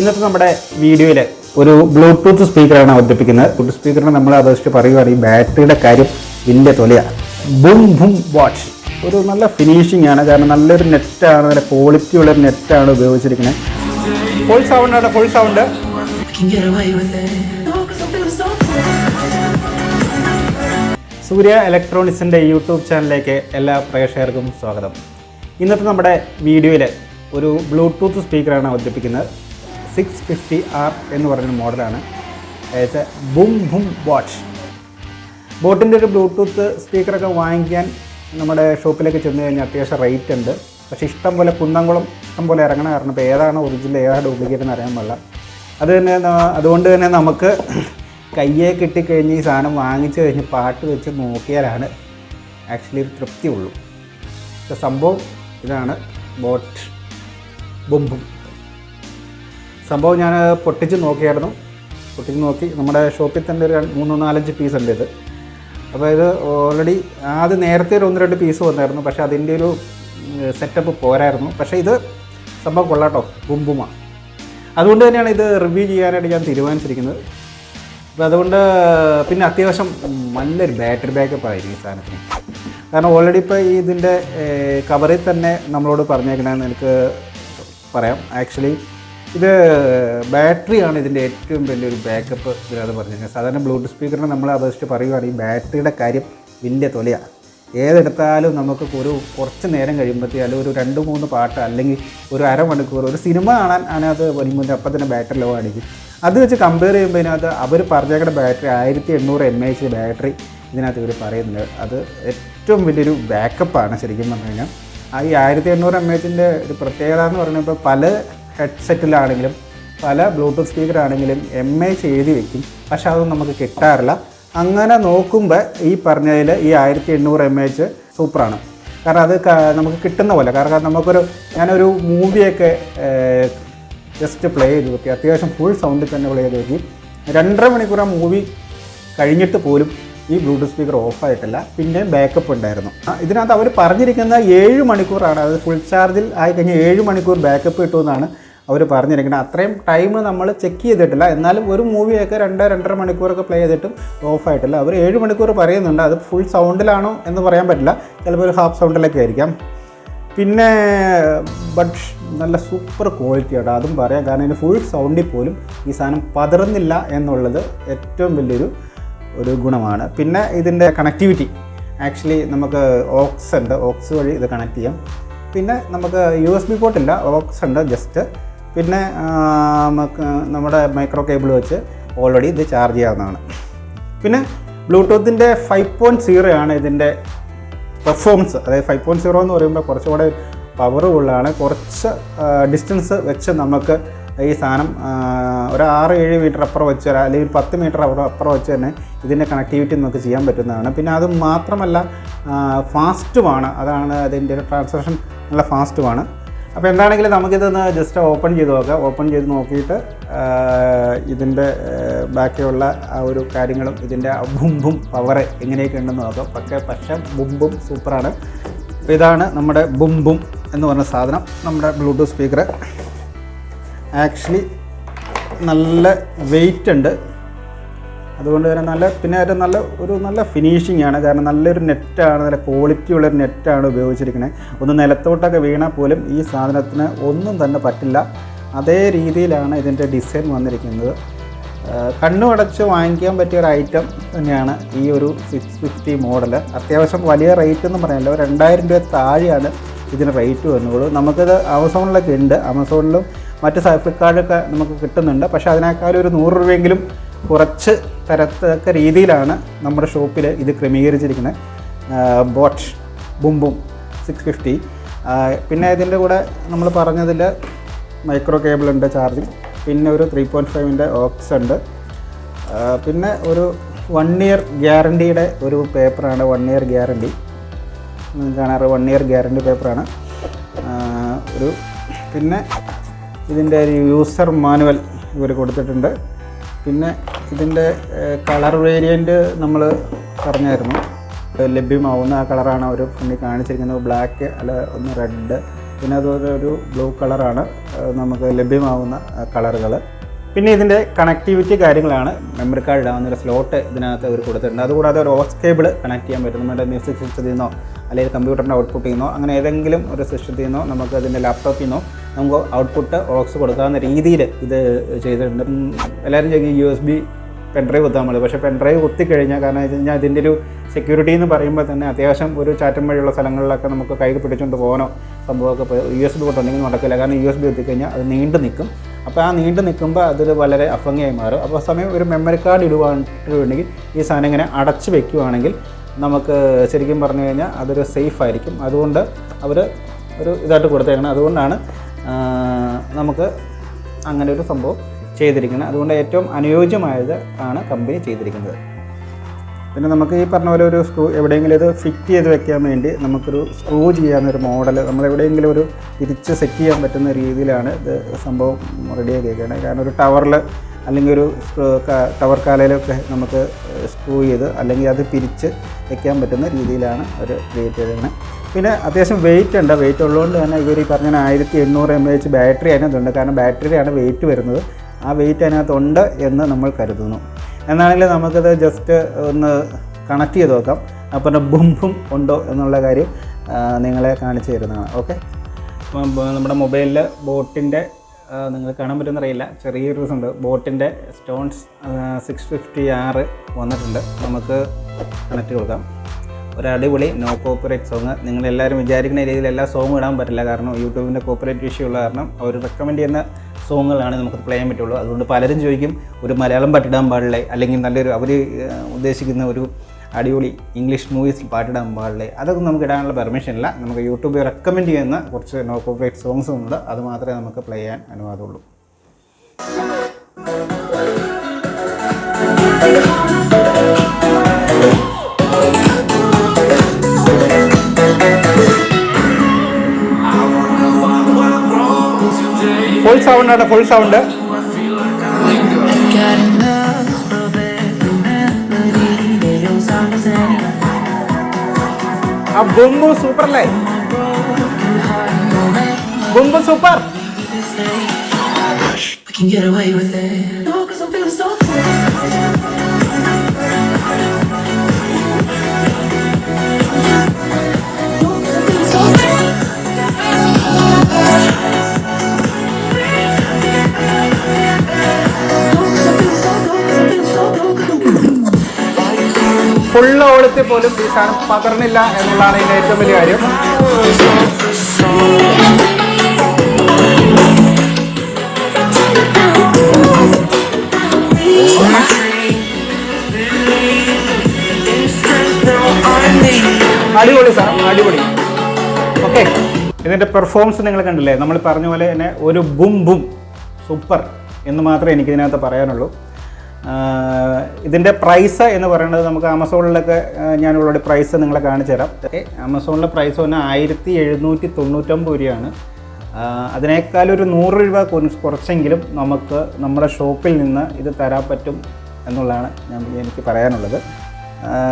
ഇന്നത്തെ നമ്മുടെ വീഡിയോയിൽ ഒരു ബ്ലൂടൂത്ത് സ്പീക്കറാണ് അവതരിപ്പിക്കുന്നത്. ബ്ലൂടൂത്ത് സ്പീക്കറിനെ നമ്മൾ അപേക്ഷിച്ച് പറയുകയാണെങ്കിൽ ബാറ്ററിയുടെ കാര്യം വലിയ തൊലയാണ്. Boom boom watch. ഒരു നല്ല ഫിനിഷിംഗ് ആണ്. കാരണം നല്ലൊരു നെറ്റാണ് നല്ല ക്വാളിറ്റി ഉള്ളൊരു നെറ്റാണ് ഉപയോഗിച്ചിരിക്കുന്നത്. ഫുൾ സൗണ്ട് ആണ് ഫുൾ സൗണ്ട് സൂര്യ ഇലക്ട്രോണിക്സിന്റെ യൂട്യൂബ് ചാനലിലേക്ക് എല്ലാ പ്രേക്ഷകർക്കും സ്വാഗതം. ഇന്നത്തെ നമ്മുടെ വീഡിയോയിൽ ഒരു ബ്ലൂടൂത്ത് സ്പീക്കറാണ് അവതരിപ്പിക്കുന്നത്. സിക്സ് ഫിഫ്റ്റി ആർ എന്ന് പറയുന്ന മോഡലാണ്. അതായത് ബും ബും വാച്ച് ബോട്ടിന്റെ ഒരു ബ്ലൂടൂത്ത് സ്പീക്കറൊക്കെ വാങ്ങിക്കാൻ നമ്മുടെ ഷോപ്പിലേക്ക് ചെന്ന് കഴിഞ്ഞാൽ അത്യാവശ്യം റേറ്റ് ഉണ്ട്. പക്ഷേ ഇഷ്ടം പോലെ കുന്നംകുളം ഇഷ്ടം പോലെ ഇറങ്ങണ കാരണം ഇപ്പോൾ ഏതാണ് ഒറിജിനൽ ഏതാണ് ഡ്യൂപ്ലിക്കേറ്റ് എന്ന് അറിയാൻ പാടില്ല. അത് തന്നെ അതുകൊണ്ട് തന്നെ നമുക്ക് കയ്യെ കിട്ടിക്കഴിഞ്ഞ് ഈ സാധനം വാങ്ങിച്ചു കഴിഞ്ഞ് പാട്ട് വെച്ച് നോക്കിയാലാണ് ആക്ച്വലി ഒരു തൃപ്തി ഉള്ളൂ സംഭവം ഇതാണ്. ബോട്ട് ബുംബും സംഭവം ഞാൻ പൊട്ടിച്ച് നോക്കിയായിരുന്നു. പൊട്ടിച്ച് നോക്കി നമ്മുടെ ഷോപ്പിൽ തന്നെ ഒരു മൂന്നോ നാലഞ്ച് പീസ് ഉണ്ട് ഇത്? അപ്പോൾ ഇത് ഓൾറെഡി അത് നേരത്തെ ഒരു ഒന്ന് രണ്ട് പീസ് വന്നായിരുന്നു. പക്ഷേ അതിന്റെ ഒരു സെറ്റപ്പ് പോരായിരുന്നു. പക്ഷേ ഇത് സംഭവം കൊള്ളാട്ടോ. ബുംബുമ അതുകൊണ്ട് തന്നെയാണ് ഇത് റിവ്യൂ ചെയ്യാനായിട്ട് ഞാൻ തീരുമാനിച്ചിരിക്കുന്നത്. അപ്പോൾ അതുകൊണ്ട് പിന്നെ അത്യാവശ്യം നല്ലൊരു ബാറ്ററി ബാക്കപ്പ് ആയിരിക്കും സാധനത്തിന്. കാരണം ഓൾറെഡി ഇപ്പോൾ ഈ ഇതിന്റെ കവറിൽ തന്നെ നമ്മളോട് പറഞ്ഞേക്കണമെന്ന് എനിക്ക് പറയാം. ആക്ച്വലി ഇത് ബാറ്ററിയാണ് ഇതിന്റെ ഏറ്റവും വലിയൊരു ബാക്കപ്പ് ഇതിനകത്ത് പറഞ്ഞിരിക്കുന്നത്. സാധാരണ ബ്ലൂടൂത്ത് സ്പീക്കറിനെ നമ്മളെ അപേക്ഷിച്ച് പറയുകയാണെങ്കിൽ ബാറ്ററിയുടെ കാര്യം വലിയ തൊലയാണ് ഏതെടുത്താലും നമുക്ക് ഒരു കുറച്ച് നേരം കഴിയുമ്പോഴത്തേ അല്ലെങ്കിൽ ഒരു രണ്ട് മൂന്ന് പാട്ട് അല്ലെങ്കിൽ ഒരു അരമണിക്കൂർ ഒരു സിനിമ കാണാൻ അതിനകത്ത് വരുമ്പോൾ അപ്പം തന്നെ ബാറ്ററി ലോ അടിക്കും അത് വെച്ച് കമ്പയർ ചെയ്യുമ്പോൾ ഇതിനകത്ത് അവർ പറഞ്ഞേക്കുന്ന ബാറ്ററി ആയിരത്തി എണ്ണൂറ് എം എച്ച് ബാറ്ററി ഇതിനകത്ത് ഇവർ പറയുന്നത് അത് ഏറ്റവും വലിയൊരു ബാക്കപ്പാണ് ശരിക്കും പറഞ്ഞു കഴിഞ്ഞാൽ. ഈ ആയിരത്തി എണ്ണൂറ് എം എച്ചിന്റെ ഒരു പ്രത്യേകത എന്ന് പറയുന്നത് പല ഹെഡ്സെറ്റിലാണെങ്കിലും പല ബ്ലൂടൂത്ത് സ്പീക്കർ ആണെങ്കിലും എം എച്ച് എഴുതി വെക്കും. പക്ഷെ അതൊന്നും നമുക്ക് കിട്ടാറില്ല. അങ്ങനെ നോക്കുമ്പോൾ ഈ പറഞ്ഞതിൽ ഈ ആയിരത്തി എണ്ണൂറ് എം എച്ച് സൂപ്പറാണ്. കാരണം അത് നമുക്ക് കിട്ടുന്ന പോലെ. കാരണം നമുക്കൊരു ഞാനൊരു മൂവിയൊക്കെ ജസ്റ്റ് പ്ലേ ചെയ്ത് നോക്കി അത്യാവശ്യം ഫുൾ സൗണ്ടിൽ തന്നെ പ്ലേ ചെയ്ത് നോക്കി രണ്ടര മണിക്കൂർ ആ മൂവി കഴിഞ്ഞിട്ട് പോലും ഈ ബ്ലൂടൂത്ത് സ്പീക്കർ ഓഫായിട്ടില്ല പിന്നെ ബാക്കപ്പ് ഉണ്ടായിരുന്നു. ഇതിനകത്ത് അവർ പറഞ്ഞിരിക്കുന്ന ഏഴ് മണിക്കൂറാണ്. അത് ഫുൾ ചാർജിൽ ആയി കഴിഞ്ഞാൽ ഏഴ് മണിക്കൂർ ബാക്കപ്പ് കിട്ടുമെന്നാണ് അവർ പറഞ്ഞിരിക്കുന്നത്. അത്രയും ടൈം നമ്മൾ ചെക്ക് ചെയ്തിട്ടില്ല. എന്നാലും ഒരു മൂവിയൊക്കെ രണ്ട് രണ്ടര മണിക്കൂറൊക്കെ പ്ലേ ചെയ്തിട്ടും ഓഫായിട്ടില്ല അവർ ഏഴ് മണിക്കൂർ പറയുന്നുണ്ട്. അത് ഫുൾ സൗണ്ടിലാണോ എന്ന് പറയാൻ പറ്റില്ല. ചിലപ്പോൾ ഒരു ഹാഫ് സൗണ്ടിലൊക്കെ ആയിരിക്കാം. പിന്നെ ബട്ട് നല്ല സൂപ്പർ ക്വാളിറ്റിയാണ് അതും പറയാം. കാരണം ഇതിന് ഫുൾ സൗണ്ടിൽ പോലും ഈ സാധനം പതറുന്നില്ല എന്നുള്ളത് ഏറ്റവും വലിയൊരു ഒരു ഗുണമാണ്. പിന്നെ ഇതിന്റെ കണക്ടിവിറ്റി ആക്ച്വലി നമുക്ക് ഓക്സ് ഉണ്ട്. ഓക്സ് വഴി ഇത് കണക്ട് ചെയ്യാം. പിന്നെ നമുക്ക് യു എസ് ബി പോർട്ടില്ല ഓക്സ് ഉണ്ട്. ജസ്റ്റ് പിന്നെ നമ്മുടെ മൈക്രോ കേബിൾ വെച്ച് ഓൾറെഡി ഇത് ചാർജ് ചെയ്യാവുന്നതാണ്. പിന്നെ ബ്ലൂടൂത്തിന്റെ ഫൈവ് പോയിന്റ് സീറോ ആണ് ഇതിന്റെ പെർഫോമൻസ് അതായത് ഫൈവ് പോയിന്റ് സീറോ എന്ന് പറയുമ്പോൾ കുറച്ചുകൂടെ പവർ ഉള്ളതാണ്. കുറച്ച് ഡിസ്റ്റൻസ് വെച്ച് നമുക്ക് ഈ സാധനം ഒരു ആറ് ഏഴ് മീറ്റർ അപ്പുറം വെച്ച് അല്ലെങ്കിൽ പത്ത് മീറ്റർ അപ്പുറം വെച്ച് തന്നെ ഇതിന്റെ കണക്ടിവിറ്റി നമുക്ക് ചെയ്യാൻ പറ്റുന്നതാണ്. പിന്നെ അത് മാത്രമല്ല ഫാസ്റ്റുമാണ് അതാണ് അതിന്റെ ട്രാൻസാക്ഷൻ നല്ല ഫാസ്റ്റുമാണ് അപ്പോൾ എന്താണെങ്കിലും നമുക്കിതൊന്ന് ജസ്റ്റ് ഓപ്പൺ ചെയ്ത് നോക്കാം. ഓപ്പൺ ചെയ്ത് നോക്കിയിട്ട് ഇതിന്റെ ബാക്കിയുള്ള ആ ഒരു കാര്യങ്ങളും ഇതിന്റെ ബുംബും പവർ എങ്ങനെയൊക്കെ ഉണ്ടെന്ന് നോക്കാം. പക്ഷേ പക്ഷേ ബുംബും സൂപ്പറാണ് അപ്പോൾ ഇതാണ് നമ്മുടെ ബുംബും എന്ന് പറഞ്ഞ സാധനം. നമ്മുടെ ബ്ലൂടൂത്ത് സ്പീക്കർ ആക്ച്വലി നല്ല വെയിറ്റ് ഉണ്ട്. അതുകൊണ്ട് തന്നെ നല്ല പിന്നെ ഏറ്റവും നല്ല ഒരു നല്ല ഫിനിഷിംഗ് ആണ്. കാരണം നല്ലൊരു നെറ്റാണ് നല്ല ക്വാളിറ്റി ഉള്ളൊരു നെറ്റാണ് ഉപയോഗിച്ചിരിക്കുന്നത് ഒന്ന് നിലത്തോട്ടൊക്കെ വീണാൽ പോലും ഈ സാധനത്തിന് ഒന്നും തന്നെ പറ്റില്ല. അതേ രീതിയിലാണ് ഇതിന്റെ ഡിസൈൻ വന്നിരിക്കുന്നത്. കണ്ണുമടച്ച് വാങ്ങിക്കാൻ പറ്റിയ ഒരു ഐറ്റം തന്നെയാണ് ഈ ഒരു സിക്സ് ഫിഫ്റ്റി മോഡൽ അത്യാവശ്യം വലിയ റേറ്റ് എന്ന് പറയാനില്ല. രണ്ടായിരം രൂപ താഴെയാണ് ഇതിന് റേറ്റ് വന്നുള്ളൂ നമുക്കിത് ആമസോണിലൊക്കെ ഉണ്ട്. ആമസോണിലും മറ്റ് ഫ്ലിപ്കാർട്ടിലൊക്കെ നമുക്ക് കിട്ടുന്നുണ്ട്. പക്ഷേ അതിനേക്കാളും ഒരു നൂറ് രൂപയെങ്കിലും കുറച്ച് തരത്തക്ക രീതിയിലാണ് നമ്മുടെ ഷോപ്പിൽ ഇത് ക്രമീകരിച്ചിരിക്കുന്നത്. ബോട്ട് ബുംബും സിക്സ് ഫിഫ്റ്റി പിന്നെ ഇതിന്റെ കൂടെ നമ്മൾ പറഞ്ഞതിൽ മൈക്രോ കേബിൾ ഉണ്ട് ചാർജിങ് പിന്നെ ഒരു ത്രീ പോയിന്റ് ഫൈവിന്റെ ഓക്സ് ഉണ്ട്. പിന്നെ ഒരു വൺ ഇയർ ഗ്യാരണ്ടിയുടെ ഒരു പേപ്പറാണ് വൺ ഇയർ ഗ്യാരണ്ടി. കാണാറ് വൺ ഇയർ ഗ്യാരണ്ടി പേപ്പറാണ്. ഒരു പിന്നെ ഇതിന്റെ ഒരു യൂസർ മാനുവൽ ഇവർ കൊടുത്തിട്ടുണ്ട്. പിന്നെ ഇതിന്റെ കളർ വേരിയന്റ് നമ്മൾ പറഞ്ഞായിരുന്നു. ലഭ്യമാവുന്ന ആ കളറാണ് അവർ ഫ്രണ്ടിൽ കാണിച്ചിരിക്കുന്നത്. ബ്ലാക്ക് അല്ല ഒന്ന് റെഡ്. പിന്നെ അതുപോലെ ഒരു ബ്ലൂ കളറാണ് നമുക്ക് ലഭ്യമാവുന്ന കളറുകൾ പിന്നെ ഇതിന്റെ കണക്ടിവിറ്റി കാര്യങ്ങളാണ്. മെമ്മറി കാർഡ് ഇടാവുന്ന ഒരു സ്ലോട്ട് ഇതിനകത്ത് അവർ കൊടുത്തിട്ടുണ്ട്. അതുകൂടാതെ ഒരു ഓസ് കേബിൾ കണക്ട് ചെയ്യാൻ പറ്റും. നമ്മുടെ മ്യൂസിക് സിസ്റ്റത്തിൽ നിന്നോ അല്ലെങ്കിൽ കമ്പ്യൂട്ടറിന്റെ ഔട്ട്പുട്ടിൽ നിന്നോ അങ്ങനെ ഏതെങ്കിലും ഒരു സിസ്റ്റത്തിൽ നിന്നോ നമുക്ക് അതിന്റെ ലാപ്ടോപ്പിൽ നിന്നോ നമുക്ക് ഔട്ട്പുട്ട് ഓക്സ് കൊടുക്കാവുന്ന രീതിയിൽ ഇത് ചെയ്തിട്ടുണ്ട്. എല്ലാവരും ചോദിക്കും യു എസ് ബി പെൻഡ്രൈവ് കുത്താൻ മതി. പക്ഷേ പെൻഡ്രൈവ് കുത്തിക്കഴിഞ്ഞാൽ കാരണം വെച്ച് കഴിഞ്ഞാൽ ഇതിന്റെ ഒരു സെക്യൂരിറ്റി എന്ന് പറയുമ്പോൾ തന്നെ അത്യാവശ്യം ഒരു ചാറ്റം വഴിയുള്ള സ്ഥലങ്ങളിലൊക്കെ നമുക്ക് കൈ പിടിച്ചുകൊണ്ട് പോകാനോ സംഭവമൊക്കെ യു എസ് ബി കൊണ്ടുണ്ടെങ്കിൽ നടക്കില്ല. കാരണം യു എസ് ബി എത്തിക്കഴിഞ്ഞാൽ അത് നീണ്ടു നിൽക്കും. അപ്പോൾ ആ നീണ്ടു നിൽക്കുമ്പോൾ അതൊരു വളരെ അഭംഗിയായി മാറും. അപ്പോൾ സമയം ഒരു മെമ്മറി കാർഡ് ഇടുവാണെങ്കിൽ ഈ സാധനം ഇങ്ങനെ അടച്ച് വെക്കുവാണെങ്കിൽ നമുക്ക് ശരിക്കും പറഞ്ഞു കഴിഞ്ഞാൽ അതൊരു സേഫ് ആയിരിക്കും. അതുകൊണ്ട് അവർ ഒരു ഇതായിട്ട് കൊടുത്തേക്കണം. അതുകൊണ്ടാണ് നമുക്ക് അങ്ങനെ ഒരു സംഭവം ചെയ്തിരിക്കുന്നത്. അതുകൊണ്ട് ഏറ്റവും അനുയോജ്യമായത് ആണ് കമ്പനി ചെയ്തിരിക്കുന്നത്. പിന്നെ നമുക്ക് ഈ പറഞ്ഞ പോലെ ഒരു സ്ക്രൂ എവിടെയെങ്കിലും ഇത് ഫിറ്റ് ചെയ്ത് വെക്കാൻ വേണ്ടി നമുക്കൊരു സ്ക്രൂ ചെയ്യാവുന്ന ഒരു മോഡൽ നമ്മൾ എവിടെയെങ്കിലും ഒരു തിരിച്ച് സെറ്റ് ചെയ്യാൻ പറ്റുന്ന രീതിയിലാണ് ഇത് സംഭവം റെഡിയാക്കിയേക്കുന്നത് കാരണം ഒരു ടവറിൽ അല്ലെങ്കിൽ ഒരു ടവർ കാലയിലൊക്കെ നമുക്ക് സ്ക്രൂ ചെയ്ത് അല്ലെങ്കിൽ അത് പിരിച്ച് വെക്കാൻ പറ്റുന്ന രീതിയിലാണ് അവർ ക്രിയേറ്റ് ചെയ്തിരിക്കുന്നത് പിന്നെ അത്യാവശ്യം വെയിറ്റ് ഉണ്ട്. വെയിറ്റ് ഉള്ളതുകൊണ്ട് തന്നെ ഇവർ ഈ പറഞ്ഞ ആയിരത്തി എണ്ണൂറ് എം എച്ച് ബാറ്ററി അതിനകത്തുണ്ട്. കാരണം ബാറ്ററിയാണ് വെയിറ്റ് വരുന്നത്. ആ വെയിറ്റ് അതിനകത്തുണ്ട് എന്ന് നമ്മൾ കരുതുന്നു. എന്നാണെങ്കിൽ നമുക്കത് ജസ്റ്റ് ഒന്ന് കണക്ട് ചെയ്ത് നോക്കാം. അപ്പോൾ ബുംബും ഉണ്ടോ എന്നുള്ള കാര്യം നിങ്ങളെ കാണിച്ചു തരുന്നതാണ്. ഓക്കെ നമ്മുടെ മൊബൈലിൽ ബോട്ടിന്റെ നിങ്ങൾ കാണാൻ പറ്റുമെന്ന് അറിയില്ല ചെറിയൊരു ഉണ്ട് ബോട്ടിന്റെ സ്റ്റോൺസ് സിക്സ് ഫിഫ്റ്റി ആറ് വന്നിട്ടുണ്ട്. നമുക്ക് കണക്ട് കൊടുക്കാം. ഒരു അടിപൊളി നോ കോപ്പറേറ്റ് സോങ് നിങ്ങളെല്ലാവരും വിചാരിക്കുന്ന രീതിയിൽ എല്ലാ സോങ്ങും ഇടാൻ പറ്റില്ല. കാരണം യൂട്യൂബിന്റെ കോപ്പറേറ്റ് ഇഷ്യൂ ഉള്ള കാരണം അവർ റെക്കമെൻഡ് ചെയ്യുന്ന സോങ്ങുകളാണ് നമുക്ക് പ്ലേ ചെയ്യാൻ പറ്റുള്ളൂ. അതുകൊണ്ട് പലരും ചോദിക്കും ഒരു മലയാളം പാട്ടിടാൻ പാടില്ലേ? അല്ലെങ്കിൽ നല്ലൊരു അവർ ഉദ്ദേശിക്കുന്ന ഒരു അടിപൊളി ഇംഗ്ലീഷ് മൂവീസിൽ പാട്ടിടാൻ പാടില്ലേ? അതൊക്കെ നമുക്ക് ഇടാനുള്ള പെർമിഷൻ ഇല്ല. നമുക്ക് യൂട്യൂബിൽ റെക്കമെൻഡ് ചെയ്യുന്ന കുറച്ച് നോ കോപ്പറേറ്റ് സോങ്സ് ഉണ്ട്. അത് മാത്രമേ നമുക്ക് പ്ലേ ചെയ്യാൻ അനുവാദമുള്ളൂ. ഫുൾ സൗണ്ട് ആണ് ഫുൾ സൗണ്ട്. ആ ബുംബു സൂപ്പർ അല്ലേ ബുംബു super can get away with it. No, cause I'm feeling so full ഓടത്തിൽ പോലും ഈ സാധനം പകർന്നില്ല എന്നുള്ളതാണ് ഇതിന്റെ ഏറ്റവും വലിയ കാര്യം. അടിപൊളി സാർ അടിപൊളി. ഓക്കെ ഇതിന്റെ പെർഫോമൻസ് നിങ്ങൾ കണ്ടില്ലേ? നമ്മൾ പറഞ്ഞ പോലെ തന്നെ ഒരു ബും ബും സൂപ്പർ എന്ന് മാത്രമേ എനിക്കിതിനകത്ത് പറയാനുള്ളൂ. ഇതിന്റെ പ്രൈസ് എന്ന് പറയുന്നത് നമുക്ക് ആമസോണിലൊക്കെ ഞാൻ ഉള്ള പ്രൈസ് നിങ്ങളെ കാണിച്ചു തരാം. ആമസോണിലെ പ്രൈസ് വന്നാൽ ആയിരത്തി എഴുന്നൂറ്റി തൊണ്ണൂറ്റൊമ്പത് രൂപയാണ് അതിനേക്കാൾ ഒരു നൂറ് രൂപ കുറച്ചെങ്കിലും നമുക്ക് നമ്മുടെ ഷോപ്പിൽ നിന്ന് ഇത് തരാൻ പറ്റും എന്നുള്ളതാണ് ഞാൻ എനിക്ക് പറയാനുള്ളത്.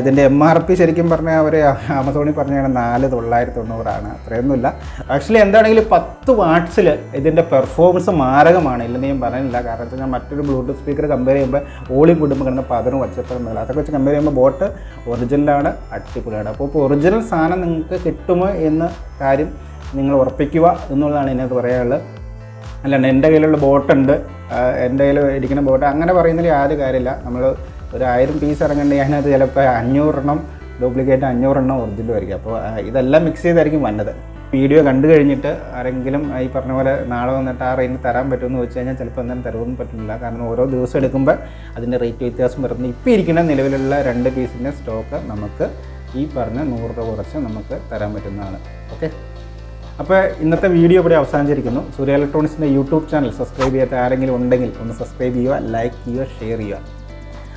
ഇതിന്റെ എം ആർ പി ശരിക്കും പറഞ്ഞാൽ അവർ ആമസോണിൽ പറഞ്ഞാൽ നാല് തൊള്ളായിരത്തി തൊണ്ണൂറാണ് അത്രയൊന്നുമില്ല. ആക്ച്വലി എന്താണെങ്കിലും പത്ത് വാട്ട്സിൽ ഇതിന്റെ പെർഫോമൻസ് മാരകമാണ്. ഇല്ലെന്ന് ഞാൻ പറയുന്നില്ല കാരണം വെച്ചാൽ ഞാൻ മറ്റൊരു ബ്ലൂടൂത്ത് സ്പീക്കർ കമ്പയർ ചെയ്യുമ്പോൾ ഓളി കൂടുമ്പോൾ കിടന്ന പതിനും വച്ചപ്പുറം മേലെ. അതൊക്കെ വെച്ച് കമ്പയർ ചെയ്യുമ്പോൾ ബോട്ട് ഒറിജിനലാണ് അടിപൊളിയാണ്. അപ്പോൾ ഇപ്പോൾ ഒറിജിനൽ സാധനം നിങ്ങൾക്ക് കിട്ടുമോ എന്ന കാര്യം നിങ്ങൾ ഉറപ്പിക്കുക എന്നുള്ളതാണ് ഇതിനകത്ത് പറയാനുള്ളത്. അല്ലാണ്ട് എന്റെ കയ്യിലുള്ള ബോട്ടുണ്ട് എന്റെ കയ്യിൽ ഇരിക്കുന്ന ബോട്ട് അങ്ങനെ പറയുന്നതിൽ യാതൊരു കാര്യമില്ല. നമ്മൾ ഒരു പീസ് ഇറങ്ങുന്നുണ്ടെങ്കിൽ അതിനകത്ത് ചിലപ്പോൾ അഞ്ഞൂറെണ്ണം ഡ്യൂപ്ലിക്കേറ്റ് അഞ്ഞൂറെണ്ണം ഒറിജിനൽ ആയിരിക്കും. അപ്പോൾ ഇതെല്ലാം മിക്സ് ചെയ്തായിരിക്കും വന്നത്. വീഡിയോ കണ്ടു കഴിഞ്ഞിട്ട് ആരെങ്കിലും ഈ പറഞ്ഞ പോലെ നാളെ വന്നിട്ട് ആ റേറ്റ് തരാൻ പറ്റുമെന്ന് ചോദിച്ചു കഴിഞ്ഞാൽ ചിലപ്പോൾ എന്തായാലും തരുമെന്ന് പറ്റില്ല കാരണം ഓരോ ദിവസം എടുക്കുമ്പോൾ അതിന്റെ റേറ്റ് വ്യത്യാസം വരുന്നു. ഇപ്പോൾ ഇരിക്കുന്ന നിലവിലുള്ള രണ്ട് പീസിന്റെ സ്റ്റോക്ക് നമുക്ക് ഈ പറഞ്ഞ നൂറ് രൂപ കുറച്ച് നമുക്ക് തരാൻ പറ്റുന്നതാണ്. ഓക്കെ അപ്പോൾ ഇന്നത്തെ വീഡിയോ ഇവിടെ അവസാനിച്ചിരിക്കുന്നു. സൂര്യ ഇലക്ട്രോണിക്സിന്റെ യൂട്യൂബ് ചാനൽ സബ്സ്ക്രൈബ് ചെയ്യാത്ത ആരെങ്കിലും ഉണ്ടെങ്കിൽ ഒന്ന് സബ്സ്ക്രൈബ് ചെയ്യുക ലൈക്ക് ചെയ്യുക ഷെയർ ചെയ്യുക.